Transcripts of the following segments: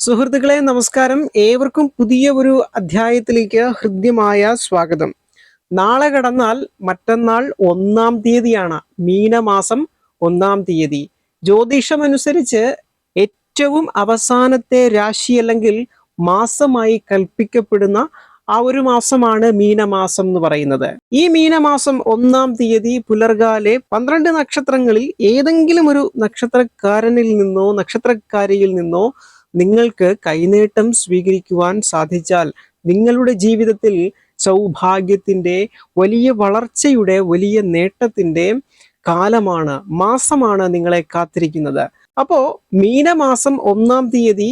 സുഹൃത്തുക്കളെ നമസ്കാരം. ഏവർക്കും പുതിയ ഒരു അധ്യായത്തിലേക്ക് ഹൃദ്യമായ സ്വാഗതം. നാളെ കടന്നാൽ മറ്റന്നാൾ ഒന്നാം തീയതിയാണ്. മീനമാസം ഒന്നാം തീയതി. ജ്യോതിഷമനുസരിച്ച് ഏറ്റവും അവസാനത്തെ രാശി അല്ലെങ്കിൽ മാസമായി കൽപ്പിക്കപ്പെടുന്ന ആ ഒരു മാസമാണ് മീനമാസം എന്ന് പറയുന്നത്. ഈ മീനമാസം ഒന്നാം തീയതി പുലർകാലെ പന്ത്രണ്ട് നക്ഷത്രങ്ങളിൽ ഏതെങ്കിലും ഒരു നക്ഷത്രക്കാരനിൽ നിന്നോ നക്ഷത്രക്കാരിയിൽ നിന്നോ നിങ്ങൾക്ക് കൈനീട്ടം സ്വീകരിക്കുവാൻ സാധിച്ചാൽ നിങ്ങളുടെ ജീവിതത്തിൽ സൗഭാഗ്യത്തിന്റെ വലിയ വളർച്ചയുടെ വലിയ നേട്ടത്തിന്റെ കാലമാണ് മാസമാണ് നിങ്ങളെ കാത്തിരിക്കുന്നത്. അപ്പോൾ മീനമാസം ഒന്നാം തീയതി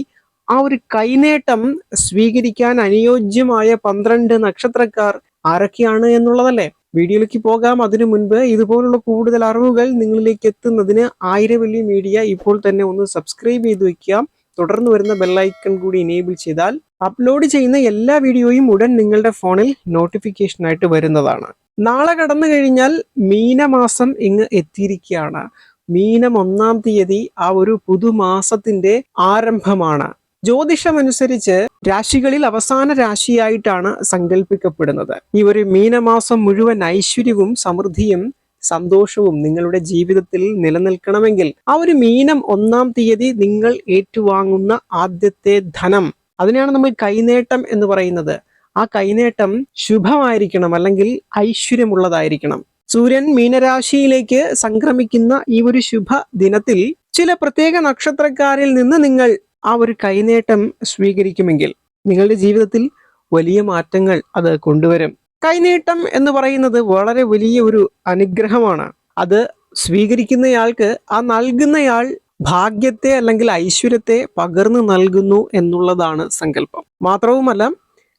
ആ ഒരു കൈനേട്ടം സ്വീകരിക്കാൻ അനുയോജ്യമായ പന്ത്രണ്ട് നക്ഷത്രക്കാർ ആരൊക്കെയാണ് എന്നുള്ളതല്ലേ? വീഡിയോയിലേക്ക് പോകാം. അതിനു മുൻപ് ഇതുപോലുള്ള കൂടുതൽ അറിവുകൾ നിങ്ങളിലേക്ക് എത്തുന്നതിന് ആയിരവല്ലി മീഡിയ ഇപ്പോൾ തന്നെ ഒന്ന് സബ്സ്ക്രൈബ് ചെയ്ത് വെക്കുക തുടർന്ന് വരുന്ന ബെല്ലൈക്കൺ കൂടി ഇനേബിൾ ചെയ്താൽ അപ്ലോഡ് ചെയ്യുന്ന എല്ലാ വീഡിയോയും ഉടൻ നിങ്ങളുടെ ഫോണിൽ നോട്ടിഫിക്കേഷനായിട്ട് വരുന്നതാണ്. നാളെ കടന്നു കഴിഞ്ഞാൽ മീനമാസം ഇങ്ങ് എത്തിയിരിക്കുകയാണ്. മീനം ഒന്നാം തീയതി ആ ഒരു പുതുമാസത്തിന്റെ ആരംഭമാണ്. ജ്യോതിഷമനുസരിച്ച് രാശികളിൽ അവസാന രാശിയായിട്ടാണ് സങ്കല്പിക്കപ്പെടുന്നത് ഈ ഒരു മീനമാസം മുഴുവൻ ഐശ്വര്യവും സമൃദ്ധിയും സന്തോഷവും നിങ്ങളുടെ ജീവിതത്തിൽ നിലനിൽക്കണമെങ്കിൽ ആ ഒരു മീനം ഒന്നാം തീയതി നിങ്ങൾ ഏറ്റുവാങ്ങുന്ന ആദ്യത്തെ ധനം. അതിനെയാണ് നമ്മൾ കൈനേട്ടം എന്ന് പറയുന്നത്. ആ കൈനേട്ടം ശുഭമായിരിക്കണം അല്ലെങ്കിൽ ഐശ്വര്യമുള്ളതായിരിക്കണം. സൂര്യൻ മീനരാശിയിലേക്ക് സംക്രമിക്കുന്ന ഈ ഒരു ശുഭ ദിനത്തിൽ ചില പ്രത്യേക നക്ഷത്രക്കാരിൽ നിന്ന് നിങ്ങൾ ആ ഒരു കൈനേട്ടം സ്വീകരിക്കുമെങ്കിൽ നിങ്ങളുടെ ജീവിതത്തിൽ വലിയ മാറ്റങ്ങൾ അത് കൊണ്ടുവരും. കൈനീട്ടം എന്ന് പറയുന്നത് വളരെ വലിയ ഒരു അനുഗ്രഹമാണ്. അത് സ്വീകരിക്കുന്നയാൾക്ക് ആ നൽകുന്നയാൾ ഭാഗ്യത്തെ അല്ലെങ്കിൽ ഐശ്വര്യത്തെ പകർന്നു നൽകുന്നു എന്നുള്ളതാണ് സങ്കല്പം. മാത്രവുമല്ല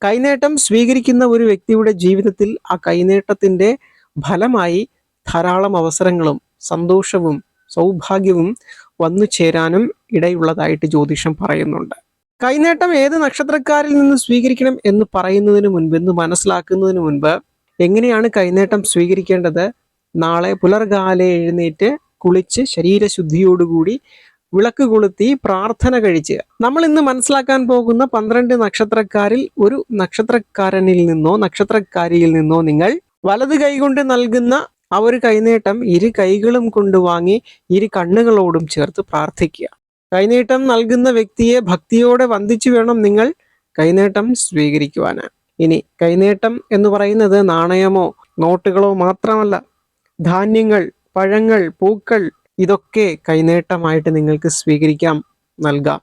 കൈനേട്ടം സ്വീകരിക്കുന്ന ഒരു വ്യക്തിയുടെ ജീവിതത്തിൽ ആ കൈനേട്ടത്തിന്റെ ഫലമായി ധാരാളം അവസരങ്ങളും സന്തോഷവും സൗഭാഗ്യവും വന്നു ചേരാനും ഇടയുള്ളതായിട്ട് ജ്യോതിഷം പറയുന്നുണ്ട്. കൈനേട്ടം ഏത് നക്ഷത്രക്കാരിൽ നിന്ന് സ്വീകരിക്കണം എന്ന് പറയുന്നതിന് മുൻപ് എന്ന് മനസ്സിലാക്കുന്നതിന് മുൻപ് എങ്ങനെയാണ് കൈനേട്ടം സ്വീകരിക്കേണ്ടത്? നാളെ പുലർകാലെ എഴുന്നേറ്റ് കുളിച്ച് ശരീരശുദ്ധിയോടുകൂടി വിളക്ക് കൊളുത്തി പ്രാർത്ഥന കഴിച്ച്. നമ്മൾ ഇന്ന് മനസ്സിലാക്കാൻ പോകുന്ന പന്ത്രണ്ട് നക്ഷത്രക്കാരിൽ ഒരു നക്ഷത്രക്കാരനിൽ നിന്നോ നക്ഷത്രക്കാരിയിൽ നിന്നോ നിങ്ങൾ വലത് കൈകൊണ്ട് നൽകുന്ന ആ ഒരു കൈനേട്ടം ഇരു കൈകളും കൊണ്ട് വാങ്ങി ഇരു കണ്ണുകളോടും ചേർത്ത് പ്രാർത്ഥിക്കുക. കൈനീട്ടം നൽകുന്ന വ്യക്തിയെ ഭക്തിയോടെ വന്ദിച്ചു വേണം നിങ്ങൾ കൈനീട്ടം സ്വീകരിക്കുവാന് ഇനി കൈനീട്ടം എന്ന് പറയുന്നത് നാണയമോ നോട്ടുകളോ മാത്രമല്ല ധാന്യങ്ങൾ പഴങ്ങൾ പൂക്കൾ ഇതൊക്കെ കൈനീട്ടമായിട്ട് നിങ്ങൾക്ക് സ്വീകരിക്കാം നൽകാം.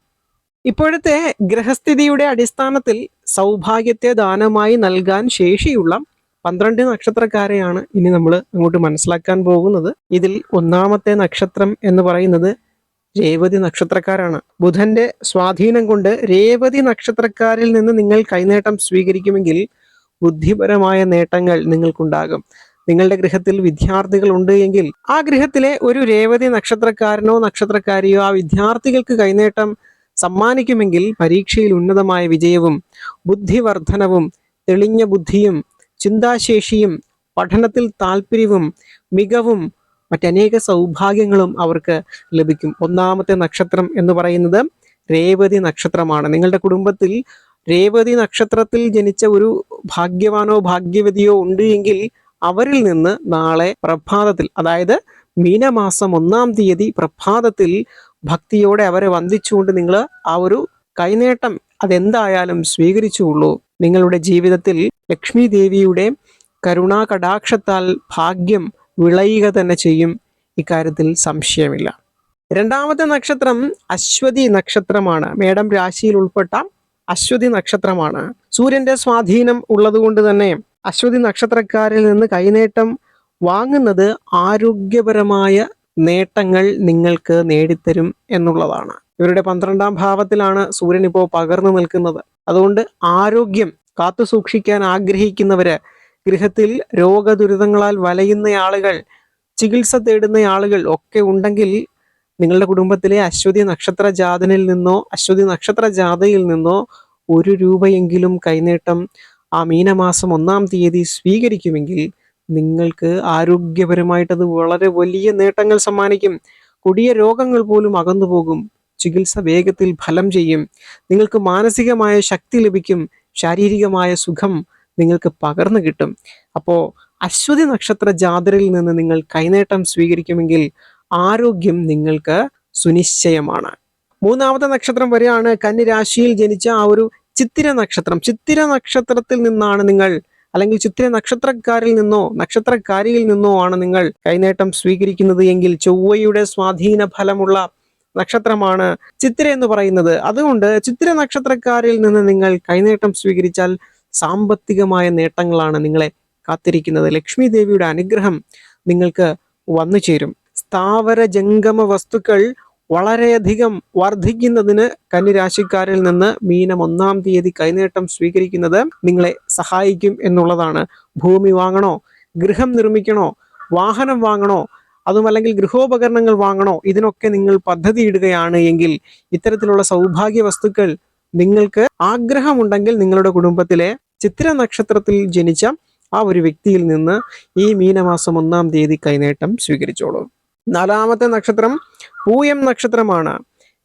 ഇപ്പോഴത്തെ ഗ്രഹസ്ഥിതിയുടെ അടിസ്ഥാനത്തിൽ സൗഭാഗ്യത്തെ ദാനമായി നൽകാൻ ശേഷിയുള്ള പന്ത്രണ്ട് നക്ഷത്രക്കാരെയാണ് ഇനി നമ്മൾ അങ്ങോട്ട് മനസ്സിലാക്കാൻ പോകുന്നത്. ഇതിൽ ഒന്നാമത്തെ നക്ഷത്രം എന്ന് പറയുന്നത് രേവതി നക്ഷത്രക്കാരാണ്. ബുധന്റെ സ്വാധീനം കൊണ്ട് രേവതി നക്ഷത്രക്കാരിൽ നിന്ന് നിങ്ങൾ കൈനേട്ടം സ്വീകരിക്കുമെങ്കിൽ ബുദ്ധിപരമായ നേട്ടങ്ങൾ നിങ്ങൾക്കുണ്ടാകും. നിങ്ങളുടെ ഗൃഹത്തിൽ വിദ്യാർത്ഥികൾ ഉണ്ട് എങ്കിൽ ആ ഗൃഹത്തിലെ ഒരു രേവതി നക്ഷത്രക്കാരനോ നക്ഷത്രക്കാരിയോ ആ വിദ്യാർത്ഥികൾക്ക് കൈനേട്ടം സമ്മാനിക്കുമെങ്കിൽ പരീക്ഷയിൽ ഉന്നതമായ വിജയവും ബുദ്ധിവർദ്ധനവും തെളിഞ്ഞ ബുദ്ധിയും ചിന്താശേഷിയും പഠനത്തിൽ താല്പര്യവും മികവും മറ്റനേക സൗഭാഗ്യങ്ങളും അവർക്ക് ലഭിക്കും. ഒന്നാമത്തെ നക്ഷത്രം എന്ന് പറയുന്നത് രേവതി നക്ഷത്രമാണ്. നിങ്ങളുടെ കുടുംബത്തിൽ രേവതി നക്ഷത്രത്തിൽ ജനിച്ച ഒരു ഭാഗ്യവാനോ ഭാഗ്യവതിയോ ഉണ്ട് എങ്കിൽ അവരിൽ നിന്ന് നാളെ പ്രഭാതത്തിൽ അതായത് മീനമാസം ഒന്നാം തീയതി പ്രഭാതത്തിൽ ഭക്തിയോടെ അവരെ വന്ദിച്ചുകൊണ്ട് നിങ്ങൾ ആ ഒരു കൈനേട്ടം അതെന്തായാലും സ്വീകരിച്ചുള്ളൂ നിങ്ങളുടെ ജീവിതത്തിൽ ലക്ഷ്മി ദേവിയുടെ കരുണാ കടാക്ഷത്താൽ ഭാഗ്യം വിളയുക തന്നെ ചെയ്യും. ഇക്കാര്യത്തിൽ സംശയമില്ല. രണ്ടാമത്തെ നക്ഷത്രം അശ്വതി നക്ഷത്രമാണ്. മേടം രാശിയിൽ ഉൾപ്പെട്ട അശ്വതി നക്ഷത്രമാണ്. സൂര്യന്റെ സ്വാധീനം ഉള്ളതുകൊണ്ട് തന്നെ അശ്വതി നക്ഷത്രക്കാരിൽ നിന്ന് കൈനേട്ടം വാങ്ങുന്നത് ആരോഗ്യപരമായ നേട്ടങ്ങൾ നിങ്ങൾക്ക് നേടിത്തരും എന്നുള്ളതാണ്. ഇവരുടെ പന്ത്രണ്ടാം ഭാവത്തിലാണ് സൂര്യൻ ഇപ്പോൾ പകർന്നു നിൽക്കുന്നത്. അതുകൊണ്ട് ആരോഗ്യം കാത്തു സൂക്ഷിക്കാൻ ആഗ്രഹിക്കുന്നവര് ഗൃഹത്തിൽ രോഗദുരിതങ്ങളാൽ വലയുന്ന ആളുകൾ ചികിത്സ തേടുന്ന ആളുകൾ ഒക്കെ ഉണ്ടെങ്കിൽ നിങ്ങളുടെ കുടുംബത്തിലെ അശ്വതി നക്ഷത്ര ജാതനിൽ നിന്നോ അശ്വതി നക്ഷത്ര ജാതയിൽ നിന്നോ ഒരു രൂപയെങ്കിലും കൈനീട്ടം ആ മീനമാസം ഒന്നാം തീയതി സ്വീകരിക്കുമെങ്കിൽ നിങ്ങൾക്ക് ആരോഗ്യപരമായിട്ടത് വളരെ വലിയ നേട്ടങ്ങൾ സമ്മാനിക്കും. കൊടിയ രോഗങ്ങൾ പോലും അകന്നു പോകും. ചികിത്സ വേഗത്തിൽ ഫലം ചെയ്യും. നിങ്ങൾക്ക് മാനസികമായ ശക്തി ലഭിക്കും. ശാരീരികമായ സുഖം നിങ്ങൾക്ക് പകർന്നു കിട്ടും. അപ്പോൾ അശ്വതി നക്ഷത്ര ജാതരയിൽ നിന്ന് നിങ്ങൾ കൈനേട്ടം സ്വീകരിക്കുമെങ്കിൽ ആരോഗ്യം നിങ്ങൾക്ക് സുനിശ്ചയമാണ്. മൂന്നാമത്തെ നക്ഷത്രം വരെയാണ് കന്നിരാശിയിൽ ജനിച്ച ആ ഒരു ചിത്തിര നക്ഷത്രം. ചിത്തിര നക്ഷത്രത്തിൽ നിന്നാണ് നിങ്ങൾ അല്ലെങ്കിൽ ചിത്തിര നക്ഷത്രക്കാരിൽ നിന്നോ നക്ഷത്രക്കാരിയിൽ നിന്നോ ആണ് നിങ്ങൾ കൈനേട്ടം സ്വീകരിക്കുന്നത് എങ്കിൽ ചൊവ്വയുടെ സ്വാധീന ഫലമുള്ള നക്ഷത്രമാണ് ചിത്തിര എന്ന് പറയുന്നത്. അതുകൊണ്ട് ചിത്തിര നക്ഷത്രക്കാരിൽ നിന്ന് നിങ്ങൾ കൈനേട്ടം സ്വീകരിച്ചാൽ സാമ്പത്തികമായ നേട്ടങ്ങളാണ് നിങ്ങളെ കാത്തിരിക്കുന്നത്. ലക്ഷ്മി ദേവിയുടെ അനുഗ്രഹം നിങ്ങൾക്ക് വന്നു ചേരും സ്ഥാവര ജംഗമ വസ്തുക്കൾ വളരെയധികം വർദ്ധിക്കുന്നതിന് കന്നിരാശിക്കാരിൽ നിന്ന് മീനം ഒന്നാം തീയതി കൈനേട്ടം സ്വീകരിക്കുന്നത് നിങ്ങളെ സഹായിക്കും എന്നുള്ളതാണ്. ഭൂമി വാങ്ങണോ? ഗൃഹം നിർമ്മിക്കണോ? വാഹനം വാങ്ങണോ? അതുമല്ലെങ്കിൽ ഗൃഹോപകരണങ്ങൾ വാങ്ങണോ? ഇതിനൊക്കെ നിങ്ങൾ പദ്ധതി ഇടുകയാണ് എങ്കിൽ ഇത്തരത്തിലുള്ള സൗഭാഗ്യ വസ്തുക്കൾ നിങ്ങൾക്ക് ആഗ്രഹമുണ്ടെങ്കിൽ നിങ്ങളുടെ കുടുംബത്തിലെ ചിത്ര നക്ഷത്രത്തിൽ ജനിച്ച ആ ഒരു വ്യക്തിയിൽ നിന്ന് ഈ മീനമാസം ഒന്നാം തീയതി കൈനേട്ടം സ്വീകരിച്ചോളൂ. നാലാമത്തെ നക്ഷത്രം പൂയം നക്ഷത്രമാണ്.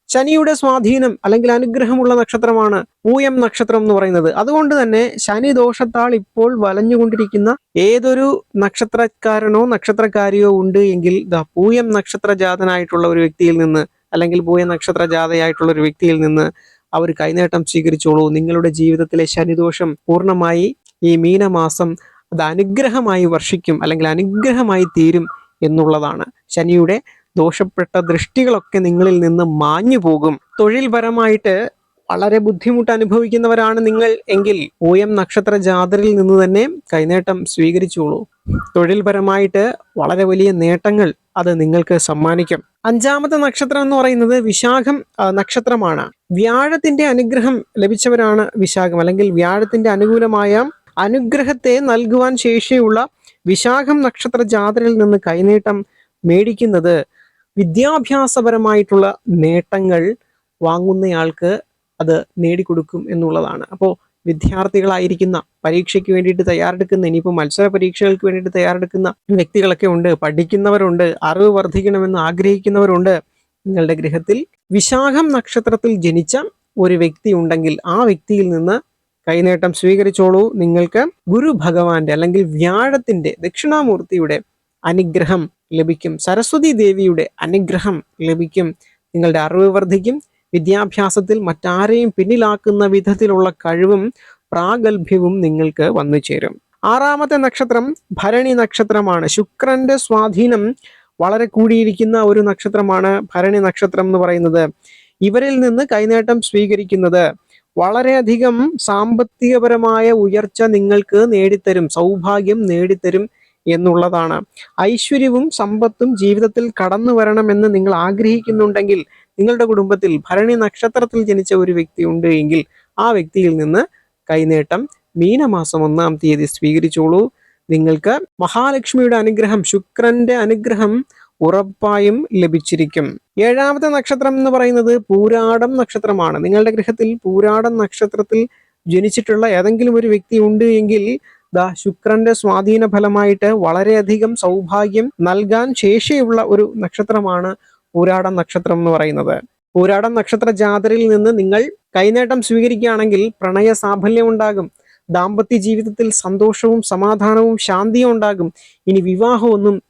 ശനിയുടെ സ്വാധീനം അല്ലെങ്കിൽ അനുഗ്രഹമുള്ള നക്ഷത്രമാണ് പൂയം നക്ഷത്രം എന്ന് പറയുന്നത്. അതുകൊണ്ട് തന്നെ ശനി ദോഷത്താൽ ഇപ്പോൾ വലഞ്ഞുകൊണ്ടിരിക്കുന്ന ഏതൊരു നക്ഷത്രക്കാരനോ നക്ഷത്രക്കാരിയോ ഉണ്ട് എങ്കിൽ പൂയം നക്ഷത്ര ജാതനായിട്ടുള്ള ഒരു വ്യക്തിയിൽ നിന്ന് അല്ലെങ്കിൽ പൂയം നക്ഷത്ര ജാതയായിട്ടുള്ള ഒരു വ്യക്തിയിൽ നിന്ന് അവർ കൈനേട്ടം സ്വീകരിച്ചോളൂ. നിങ്ങളുടെ ജീവിതത്തിലെ ശനിദോഷം പൂർണമായി ഈ മീനമാസം അത് അനുഗ്രഹമായി വർഷിക്കും അല്ലെങ്കിൽ അനുഗ്രഹമായി തീരും എന്നുള്ളതാണ്. ശനിയുടെ ദോഷപ്പെട്ട ദൃഷ്ടികളൊക്കെ നിങ്ങളിൽ നിന്ന് മാഞ്ഞു പോകും. തൊഴിൽപരമായിട്ട് വളരെ ബുദ്ധിമുട്ട് അനുഭവിക്കുന്നവരാണ് നിങ്ങൾ എങ്കിൽ ഓയം നക്ഷത്ര ജാതരിൽ നിന്ന് തന്നെ കൈനേട്ടം സ്വീകരിച്ചോളൂ. തൊഴിൽപരമായിട്ട് വളരെ വലിയ നേട്ടങ്ങൾ അത് നിങ്ങൾക്ക് സമ്മാനിക്കും. അഞ്ചാമത്തെ നക്ഷത്രം എന്ന് പറയുന്നത് വിശാഖം നക്ഷത്രമാണ്. വ്യാഴത്തിന്റെ അനുഗ്രഹം ലഭിച്ചവരാണ് വിശാഖം. അല്ലെങ്കിൽ വ്യാഴത്തിന്റെ അനുകൂലമായ അനുഗ്രഹത്തെ നൽകുവാൻ ശേഷിയുള്ള വിശാഖം നക്ഷത്ര ജാതരിൽ നിന്ന് കൈനീട്ടം മേടിക്കുന്നത് വിദ്യാഭ്യാസപരമായിട്ടുള്ള നേട്ടങ്ങൾ വാങ്ങുന്നയാൾക്ക് അത് നേടിക്കൊടുക്കും എന്നുള്ളതാണ്. അപ്പോൾ വിദ്യാർത്ഥികളായിരിക്കുന്ന പരീക്ഷയ്ക്ക് വേണ്ടിയിട്ട് തയ്യാറെടുക്കുന്ന ഇനിയിപ്പോൾ മത്സര പരീക്ഷകൾക്ക് വേണ്ടിയിട്ട് തയ്യാറെടുക്കുന്ന വ്യക്തികളൊക്കെ ഉണ്ട്. പഠിക്കുന്നവരുണ്ട് അറിവ് വർദ്ധിക്കണമെന്ന് ആഗ്രഹിക്കുന്നവരുണ്ട്. നിങ്ങളുടെ ഗൃഹത്തിൽ വിശാഖം നക്ഷത്രത്തിൽ ജനിച്ച ഒരു വ്യക്തി ഉണ്ടെങ്കിൽ ആ വ്യക്തിയിൽ നിന്ന് കൈനേട്ടം സ്വീകരിച്ചോളൂ. നിങ്ങൾക്ക് ഗുരു ഭഗവാന്റെ അല്ലെങ്കിൽ വ്യാഴത്തിന്റെ ദക്ഷിണാമൂർത്തിയുടെ അനുഗ്രഹം ലഭിക്കും. സരസ്വതി ദേവിയുടെ അനുഗ്രഹം ലഭിക്കും. നിങ്ങളുടെ അറിവ് വർദ്ധിക്കും. വിദ്യാഭ്യാസത്തിൽ മറ്റാരെയും പിന്നിലാക്കുന്ന വിധത്തിലുള്ള കഴിവും പ്രാഗൽഭ്യവും നിങ്ങൾക്ക് വന്നു ചേരും. ആറാമത്തെ നക്ഷത്രം ഭരണി നക്ഷത്രമാണ്. ശുക്രന്റെ സ്വാധീനം വളരെ കൂടിയിരിക്കുന്ന ഒരു നക്ഷത്രമാണ് ഭരണി നക്ഷത്രം എന്ന് പറയുന്നത്. ഇവരിൽ നിന്ന് കൈനേട്ടം സ്വീകരിക്കുന്നത് വളരെയധികം സാമ്പത്തികപരമായ ഉയർച്ച നിങ്ങൾക്ക് നേടിത്തരും സൗഭാഗ്യം നേടിത്തരും എന്നുള്ളതാണ്. ഐശ്വര്യവും സമ്പത്തും ജീവിതത്തിൽ കടന്നു വരണമെന്ന് നിങ്ങൾ ആഗ്രഹിക്കുന്നുണ്ടെങ്കിൽ നിങ്ങളുടെ കുടുംബത്തിൽ ഭരണി നക്ഷത്രത്തിൽ ജനിച്ച ഒരു വ്യക്തി ഉണ്ട് എങ്കിൽ ആ വ്യക്തിയിൽ നിന്ന് കൈനേട്ടം മീനമാസം ഒന്നാം തീയതി സ്വീകരിച്ചോളൂ. നിങ്ങൾക്ക് മഹാലക്ഷ്മിയുടെ അനുഗ്രഹം ശുക്രന്റെ അനുഗ്രഹം ഉറപ്പായും ലഭിച്ചിരിക്കും. ഏഴാമത്തെ നക്ഷത്രം എന്ന് പറയുന്നത് പൂരാടം നക്ഷത്രമാണ്. നിങ്ങളുടെ ഗൃഹത്തിൽ പൂരാടം നക്ഷത്രത്തിൽ ജനിച്ചിട്ടുള്ള ഏതെങ്കിലും ഒരു വ്യക്തി ഉണ്ട് എങ്കിൽ ദാ ശുക്രന്റെ സ്വാധീന ഫലമായിട്ട് വളരെയധികം സൗഭാഗ്യം നൽകാൻ ശേഷിയുള്ള ഒരു നക്ഷത്രമാണ് പൂരാടം നക്ഷത്രം എന്ന് പറയുന്നത്. പൂരാടം നക്ഷത്ര ജാതരിൽ നിന്ന് നിങ്ങൾ കൈനേട്ടം സ്വീകരിക്കുകയാണെങ്കിൽ പ്രണയ സാഫല്യം ഉണ്ടാകും. ദാമ്പത്യ ജീവിതത്തിൽ സന്തോഷവും സമാധാനവും ശാന്തിയും ഉണ്ടാകും. ഇനി വിവാഹമൊന്നും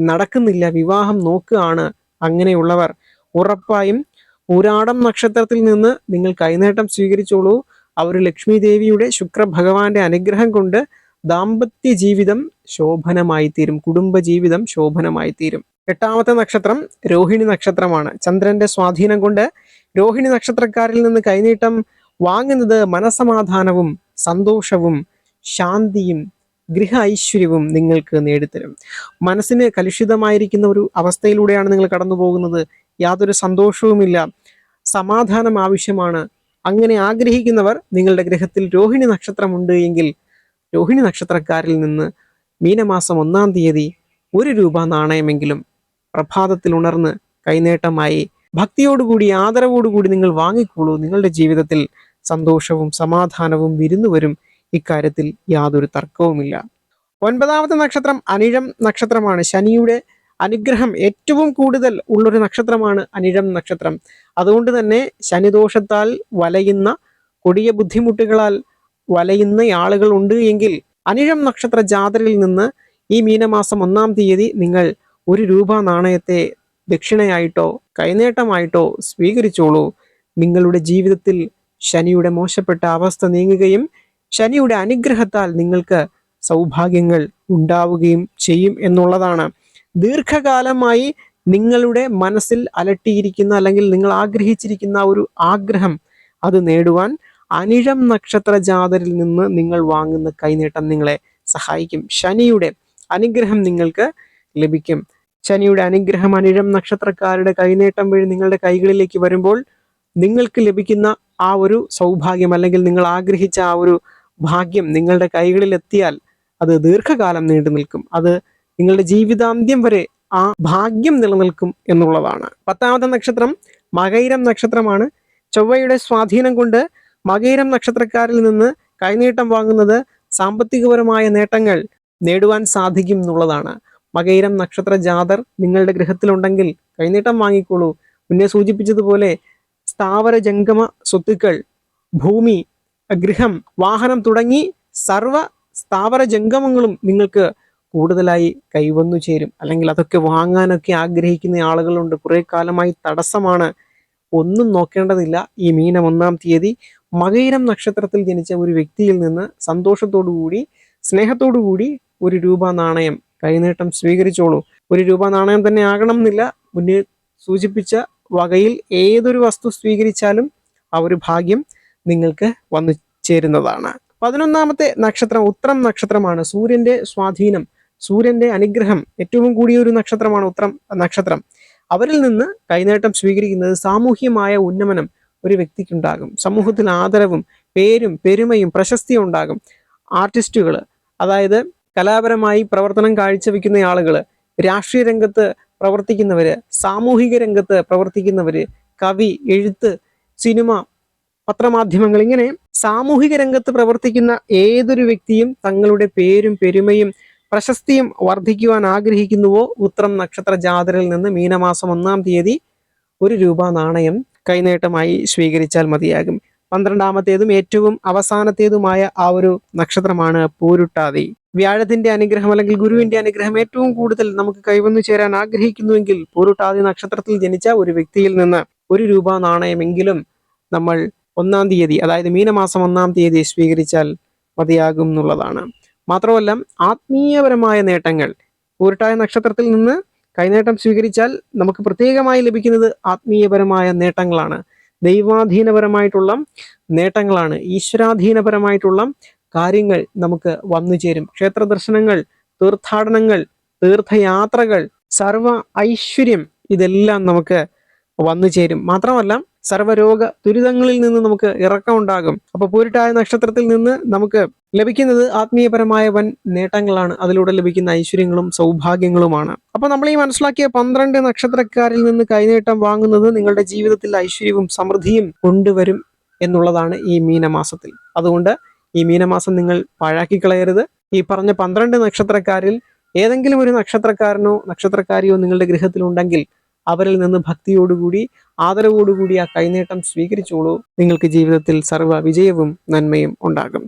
നടക്കുന്നില്ല. വിവാഹം നോക്കുകയാണ് അങ്ങനെയുള്ളവർ. ഉറപ്പായും പൂരാടം നക്ഷത്രത്തിൽ നിന്ന് നിങ്ങൾ കൈനേട്ടം സ്വീകരിച്ചോളൂ. അവർ ലക്ഷ്മി ദേവിയുടെ ശുക്ര ഭഗവാന്റെ അനുഗ്രഹം കൊണ്ട് ദാമ്പത്യ ജീവിതം ശോഭനമായി തീരും കുടുംബ ജീവിതം ശോഭനമായി തീരും എട്ടാമത്തെ നക്ഷത്രം രോഹിണി നക്ഷത്രമാണ്. ചന്ദ്രന്റെ സ്വാധീനം കൊണ്ട് രോഹിണി നക്ഷത്രക്കാരിൽ നിന്ന് കൈനീട്ടം വാങ്ങുന്നത് മനസമാധാനവും സന്തോഷവും ശാന്തിയും ഗൃഹ ഐശ്വര്യവും നിങ്ങൾക്ക് നേടിത്തരും. മനസ്സിന് കലുഷിതമായിരിക്കുന്ന ഒരു അവസ്ഥയിലൂടെയാണ് നിങ്ങൾ കടന്നു പോകുന്നത് യാതൊരു സന്തോഷവുമില്ല. സമാധാനം ആവശ്യമാണ്. അങ്ങനെ ആഗ്രഹിക്കുന്നവർ നിങ്ങളുടെ ഗ്രഹത്തിൽ രോഹിണി നക്ഷത്രമുണ്ട് എങ്കിൽ രോഹിണി നക്ഷത്രക്കാരിൽ നിന്ന് മീനമാസം ഒന്നാം തീയതി ഒരു രൂപ നാണയമെങ്കിലും പ്രഭാതത്തിൽ ഉണർന്ന് കൈനേട്ടമായി ഭക്തിയോടുകൂടി ആദരവോടുകൂടി നിങ്ങൾ വാങ്ങിക്കോളൂ. നിങ്ങളുടെ ജീവിതത്തിൽ സന്തോഷവും സമാധാനവും വിരുന്നു വരും. ഇക്കാര്യത്തിൽ യാതൊരു തർക്കവുമില്ല. ഒൻപതാമത്തെ നക്ഷത്രം അനിഴം നക്ഷത്രമാണ്. ശനിയുടെ അനുഗ്രഹം ഏറ്റവും കൂടുതൽ ഉള്ളൊരു നക്ഷത്രമാണ് അനിഴം നക്ഷത്രം. അതുകൊണ്ട് തന്നെ ശനിദോഷത്താൽ വലയുന്ന കൊടിയ ബുദ്ധിമുട്ടുകളാൽ വലയുന്ന ആളുകൾ ഉണ്ട് എങ്കിൽ അനിഴം നക്ഷത്ര ജാതരിൽ നിന്ന് ഈ മീനമാസം ഒന്നാം തീയതി നിങ്ങൾ ഒരു രൂപ നാണയത്തെ ദക്ഷിണയായിട്ടോ കൈനേട്ടമായിട്ടോ സ്വീകരിച്ചോളൂ. നിങ്ങളുടെ ജീവിതത്തിൽ ശനിയുടെ മോശപ്പെട്ട അവസ്ഥ നീങ്ങുകയും ശനിയുടെ അനുഗ്രഹത്താൽ നിങ്ങൾക്ക് സൗഭാഗ്യങ്ങൾ ഉണ്ടാവുകയും ചെയ്യും എന്നുള്ളതാണ്. ദീർഘകാലമായി നിങ്ങളുടെ മനസ്സിൽ അലട്ടിയിരിക്കുന്ന അല്ലെങ്കിൽ നിങ്ങൾ ആഗ്രഹിച്ചിരിക്കുന്ന ഒരു ആഗ്രഹം അത് നേടുവാൻ അനിഴം നക്ഷത്ര ജാതരിൽ നിന്ന് നിങ്ങൾ വാങ്ങുന്ന കൈനീട്ടം നിങ്ങളെ സഹായിക്കും. ശനിയുടെ അനുഗ്രഹം നിങ്ങൾക്ക് ലഭിക്കും. ശനിയുടെ അനുഗ്രഹം അനിഴം നക്ഷത്രക്കാരുടെ കൈനീട്ടം വഴി നിങ്ങളുടെ കൈകളിലേക്ക് വരുമ്പോൾ നിങ്ങൾക്ക് ലഭിക്കുന്ന ആ ഒരു സൗഭാഗ്യം അല്ലെങ്കിൽ നിങ്ങൾ ആഗ്രഹിച്ച ആ ഒരു ഭാഗ്യം നിങ്ങളുടെ കൈകളിൽ എത്തിയാൽ അത് ദീർഘകാലം നീണ്ടു നിൽക്കും. അത് നിങ്ങളുടെ ജീവിതാന്ത്യം വരെ ആ ഭാഗ്യം നിലനിൽക്കും എന്നുള്ളതാണ്. പത്താമത്തെ നക്ഷത്രം മകൈരം നക്ഷത്രമാണ്. ചൊവ്വയുടെ സ്വാധീനം കൊണ്ട് മകൈരം നക്ഷത്രക്കാരിൽ നിന്ന് കൈനീട്ടം വാങ്ങുന്നത് സാമ്പത്തികപരമായ നേട്ടങ്ങൾ നേടുവാൻ സാധിക്കും എന്നുള്ളതാണ്. മകയിരം നക്ഷത്ര ജാതർ നിങ്ങളുടെ ഗൃഹത്തിലുണ്ടെങ്കിൽ കൈനീട്ടം വാങ്ങിക്കോളൂ മുന്നേ സൂചിപ്പിച്ചതുപോലെ സ്ഥാവര ജംഗമ സ്വത്തുക്കൾ ഭൂമി ഗൃഹം വാഹനം തുടങ്ങി സർവ സ്ഥാവര ജംഗമങ്ങളും നിങ്ങൾക്ക് കൂടുതലായി കൈവന്നു ചേരും. അല്ലെങ്കിൽ അതൊക്കെ വാങ്ങാനൊക്കെ ആഗ്രഹിക്കുന്ന ആളുകളുണ്ട്. കുറെ കാലമായി തടസ്സമാണ്. ഒന്നും നോക്കേണ്ടതില്ല. ഈ മീനം ഒന്നാം തീയതി മകയിരം നക്ഷത്രത്തിൽ ജനിച്ച ഒരു വ്യക്തിയിൽ നിന്ന് സന്തോഷത്തോടു കൂടി സ്നേഹത്തോടു കൂടി ഒരു രൂപ നാണയം കൈനീട്ടം സ്വീകരിച്ചോളൂ. ഒരു രൂപ നാണയം തന്നെ ആകണം എന്നില്ല മുന്നേ സൂചിപ്പിച്ച വകയിൽ ഏതൊരു വസ്തു സ്വീകരിച്ചാലും ആ ഒരു ഭാഗ്യം നിങ്ങൾക്ക് വന്നു ചേരുന്നതാണ്. പതിനൊന്നാമത്തെ നക്ഷത്രം ഉത്രം നക്ഷത്രമാണ്. സൂര്യന്റെ സ്വാധീനം സൂര്യന്റെ അനുഗ്രഹം ഏറ്റവും കൂടിയ ഒരു നക്ഷത്രമാണ് ഉത്രം നക്ഷത്രം. അവരിൽ നിന്ന് കൈനേട്ടം സ്വീകരിക്കുന്നത് സാമൂഹ്യമായ ഉന്നമനം ഒരു വ്യക്തിക്കുണ്ടാകും. സമൂഹത്തിൽ ആദരവും പേരും പെരുമയും പ്രശസ്തിയും ഉണ്ടാകും. ആർട്ടിസ്റ്റുകൾ അതായത് കലാപരമായി പ്രവർത്തനം കാഴ്ചവെക്കുന്ന ആളുകൾ രാഷ്ട്രീയ രംഗത്ത് പ്രവർത്തിക്കുന്നവര് സാമൂഹിക രംഗത്ത് പ്രവർത്തിക്കുന്നവര് കവി എഴുത്ത് സിനിമ പത്രമാധ്യമങ്ങൾ ഇങ്ങനെ സാമൂഹിക രംഗത്ത് പ്രവർത്തിക്കുന്ന ഏതൊരു വ്യക്തിയും തങ്ങളുടെ പേരും പെരുമയും പ്രശസ്തിയും വർദ്ധിക്കുവാൻ ആഗ്രഹിക്കുന്നുവോ? ഉത്രം നക്ഷത്ര ജാതരയിൽ നിന്ന് മീനമാസം ഒന്നാം തീയതി ഒരു രൂപ നാണയം കൈനേട്ടമായി സ്വീകരിച്ചാൽ മതിയാകും. പന്ത്രണ്ടാമത്തേതും ഏറ്റവും അവസാനത്തേതുമായ ആ ഒരു നക്ഷത്രമാണ് പൂരുട്ടാതി. വ്യാഴത്തിന്റെ അനുഗ്രഹം അല്ലെങ്കിൽ ഗുരുവിന്റെ അനുഗ്രഹം ഏറ്റവും കൂടുതൽ നമുക്ക് കൈവന്നു ചേരാൻ ആഗ്രഹിക്കുന്നുവെങ്കിൽ പൂരുട്ടാതി നക്ഷത്രത്തിൽ ജനിച്ച ഒരു വ്യക്തിയിൽ നിന്ന് ഒരു രൂപ നാണയമെങ്കിലും നമ്മൾ ഒന്നാം തീയതി അതായത് മീനമാസം ഒന്നാം തീയതി സ്വീകരിച്ചാൽ മതിയാകും എന്നുള്ളതാണ്. മാത്രമല്ല ആത്മീയപരമായ നേട്ടങ്ങൾ പൂരുട്ടായ നക്ഷത്രത്തിൽ നിന്ന് കൈനേട്ടം സ്വീകരിച്ചാൽ നമുക്ക് പ്രത്യേകമായി ലഭിക്കുന്നത് ആത്മീയപരമായ നേട്ടങ്ങളാണ്. ദൈവാധീനപരമായിട്ടുള്ള നേട്ടങ്ങളാണ്. ഈശ്വരാധീനപരമായിട്ടുള്ള കാര്യങ്ങൾ നമുക്ക് വന്നു ചേരും. ക്ഷേത്ര ദർശനങ്ങൾ തീർത്ഥാടനങ്ങൾ തീർത്ഥയാത്രകൾ സർവ ഐശ്വര്യം ഇതെല്ലാം നമുക്ക് വന്നു ചേരും. മാത്രമല്ല സർവരോഗ ദുരിതങ്ങളിൽ നിന്ന് നമുക്ക് ഇറക്കം ഉണ്ടാകും. അപ്പൊ പൂരിട്ടായ നക്ഷത്രത്തിൽ നിന്ന് നമുക്ക് ലഭിക്കുന്നത് ആത്മീയപരമായ വൻ നേട്ടങ്ങളാണ്. അതിലൂടെ ലഭിക്കുന്ന ഐശ്വര്യങ്ങളും സൗഭാഗ്യങ്ങളുമാണ്. അപ്പൊ നമ്മൾ ഈ മനസ്സിലാക്കിയ പന്ത്രണ്ട് നക്ഷത്രക്കാരിൽ നിന്ന് കൈനേട്ടം വാങ്ങുന്നത് നിങ്ങളുടെ ജീവിതത്തിൽ ഐശ്വര്യവും സമൃദ്ധിയും കൊണ്ടുവരും എന്നുള്ളതാണ് ഈ മീനമാസത്തിൽ. അതുകൊണ്ട് ഈ മീനമാസം നിങ്ങൾ പാഴാക്കി കളയരുത്. ഈ പറഞ്ഞ പന്ത്രണ്ട് നക്ഷത്രക്കാരിൽ ഏതെങ്കിലും ഒരു നക്ഷത്രക്കാരനോ നക്ഷത്രക്കാരിയോ നിങ്ങളുടെ ഗൃഹത്തിലുണ്ടെങ്കിൽ അവരിൽ നിന്ന് ഭക്തിയോടുകൂടി ആദരവോടുകൂടി ആ കൈനീട്ടം സ്വീകരിച്ചോളൂ. നിങ്ങൾക്ക് ജീവിതത്തിൽ സർവ വിജയവും നന്മയും ഉണ്ടാകും.